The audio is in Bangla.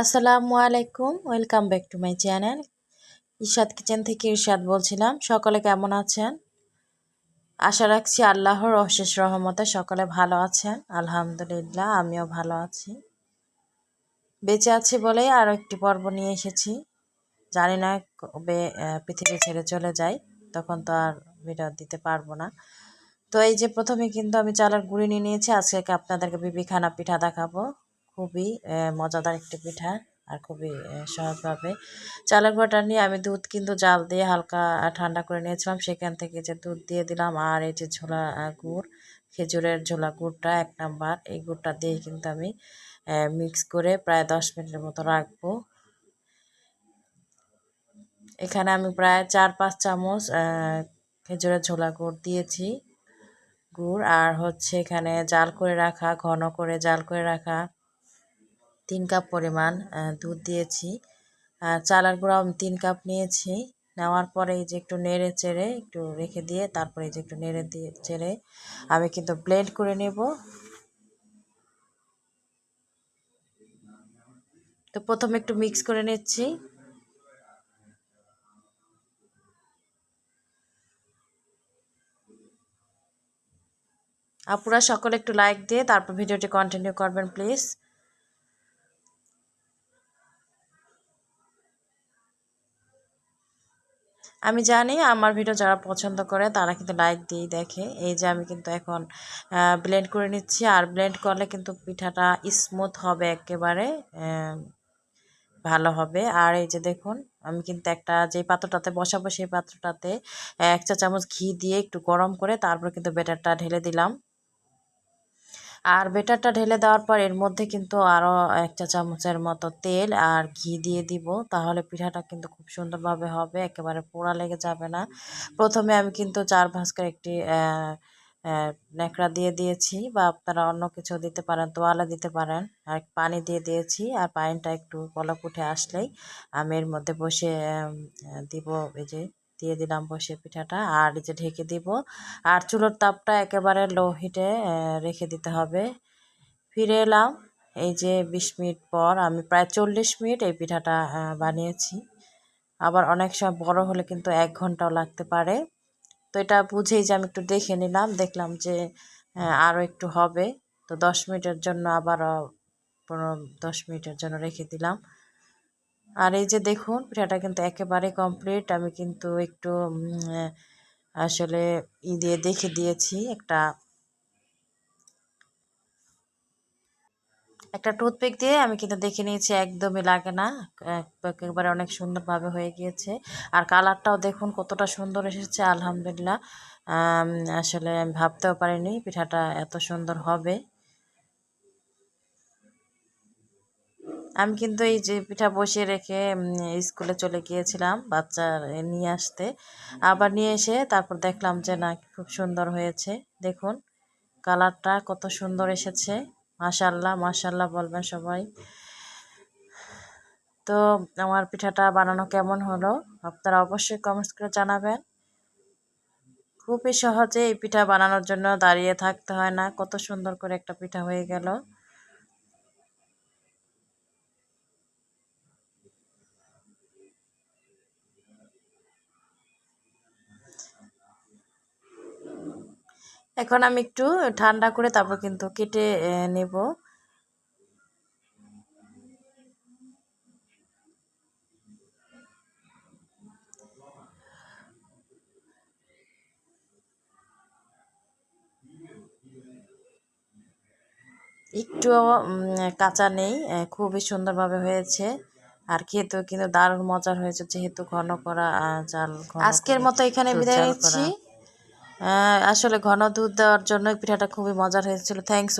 আসসালামু আলাইকুম, welcome back to my channel. Irshad kitchen থেকে ইরশাদ বলছিলাম, সকলে কেমন আছেন? আশা রাখছি আল্লাহর অশেষ রহমতে সকলে ভালো আছেন। আলহামদুলিল্লাহ, আমিও ভালো আছি। বেঁচে আছি বলেই আরও একটি পর্ব নিয়ে এসেছি। জানি না কবে পৃথিবী ছেড়ে চলে যাই, তখন তো আর ভিডিও দিতে পারব না। তো এই যে প্রথমে কিন্তু আমি চালের গুঁড়ি নিয়ে নিয়েছি, আজকে আপনাদেরকে বিবিখানা পিঠা দেখাবো। খুবই মজাদার একটি পিঠা আর খুবই সহজভাবে। চালের গুঁড়োটা নিয়ে আমি দুধ কিন্তু জাল দিয়ে হালকা ঠান্ডা করে নিয়েছিলাম। সেখান থেকে যে দুধ দিয়ে দিলাম আর এই যে ঝোলা গুড়, খেজুরের ঝোলা গুড়টা এক নাম্বার, এই গুড়টা দিয়ে কিন্তু আমি মিক্স করে প্রায় দশ মিনিটের মতো রাখব। এখানে আমি প্রায় চার, পাঁচ চামচ খেজুরের ঝোলা গুড় দিয়েছি। গুড় আর হচ্ছে এখানে জাল করে রাখা, ঘন করে জাল করে রাখা তিন কাপ পরিমাণ দুধ দিয়েছি। আর চালার গুঁড়া তিন কাপ নিয়েছি। নেওয়ার পরে এই যে একটু নেড়ে চেড়ে একটু রেখে দিয়ে তারপরে এই যে একটু নেড়ে দিয়ে চেড়ে আমি কিন্তু ব্লেন্ড করে নেব। তো প্রথমে একটু মিক্স করে নিচ্ছি। আপুরা সকলে একটু লাইক দিয়ে তারপর ভিডিওটি কন্টিনিউ করবেন, প্লিজ। আমি জানি আমার ভিডিও যারা পছন্দ করে, তারা কিন্তু লাইক দিয়ে দেখে। এই যে আমি কিন্তু এখন ব্লেন্ড করে নিচ্ছি। আর ব্লেন্ড করলে কিন্তু পিঠাটা স্মুথ হবে একেবারে ভালো হবে। আর এই যে দেখুন, আমি কিন্তু একটা যে পাত্রটাতে বসাবো, সেই পাত্রটাতে, এক চা চামচ ঘি দিয়ে একটু গরম করে তারপর কিন্তু ব্যাটারটা ঢেলে দিলাম। আর বেটারটা ঢেলে দেওয়ার পর এর মধ্যে কিন্তু আরও এক চা চামচের মতো তেল আর ঘি দিয়ে দিব। তাহলে পিঠাটা কিন্তু খুব সুন্দরভাবে হবে, একেবারে পোড়া লেগে যাবে না। প্রথমে আমি কিন্তু চার ভাস্কার একটি ন্যাকড়া দিয়ে দিয়েছি বা আপনারা অন্য কিছু দিতে পারেন, তোয়ালা দিতে পারেন। আর পানি দিয়ে দিয়েছি আর পানিটা একটু পলক উঠে আসলেই আমি এর মধ্যে বসে দিব এই যে দিয়ে দিলাম বসে পিঠাটা। আর যে ঢেকে দিব। আর চুলোর তাপটা একেবারে লো হিটে রেখে দিতে হবে। ফিরে এলাম। এই যে বিশ মিনিট পর আমি প্রায় চল্লিশ মিনিট এই পিঠাটা বানিয়েছি। আবার অনেক সময় বড় হলে কিন্তু এক ঘন্টাও লাগতে পারে। তো এটা বুঝেই যে আমি একটু দেখে নিলাম, দেখলাম যে আরও একটু হবে। তো দশ মিনিটের জন্য আবার পনেরো দশ মিনিটের জন্য রেখে দিলাম। আর এই যে দেখুন, পিঠাটা কিন্তু একেবারে কমপ্লিট আমি কিন্তু একটু আসলে ই দিয়ে দেখে দিয়েছি একটা একটা টুথপিক দিয়ে। আমি কিন্তু দেখে নিয়েছি, একদমই লাগে না। একেবারে অনেক সুন্দরভাবে হয়ে গিয়েছে। আর কালারটাও দেখুন, কতটা সুন্দর এসেছে, আলহামদুলিল্লাহ। আসলে আমি ভাবতেও পারিনি পিঠাটা এত সুন্দর হবে। আমি কিন্তু এই যে পিঠা বসিয়ে রেখে স্কুলে চলে গিয়েছিলাম বাচ্চা নিয়ে আসতে। আবার নিয়ে এসে তারপর দেখলাম যে না, খুব সুন্দর হয়েছে। দেখুন, কালারটা কত সুন্দর এসেছে। মাশাল্লাহ মাশাল্লাহ বলবেন সবাই। তো আমার পিঠাটা বানানো কেমন হলো, আপনারা অবশ্যই কমেন্টস করে জানাবেন। খুবই সহজে এই পিঠা বানানোর জন্য দাঁড়িয়ে থাকতে হয় না। কত সুন্দর করে একটা পিঠা হয়ে গেল। এখন আমি একটু ঠান্ডা করে তারপর কিন্তু কেটে নেব। একটুও কাঁচা নেই খুবই সুন্দরভাবে হয়েছে। আর খেতেও কিন্তু দারুণ মজার হয়েছে যেহেতু ঘন করা চাল আজকের মতো এখানে বিদায় নিচ্ছি। আসলে ঘন দুধ দেওয়ার জন্য পিঠাটা খুবই মজার হয়েছিল। থ্যাংকস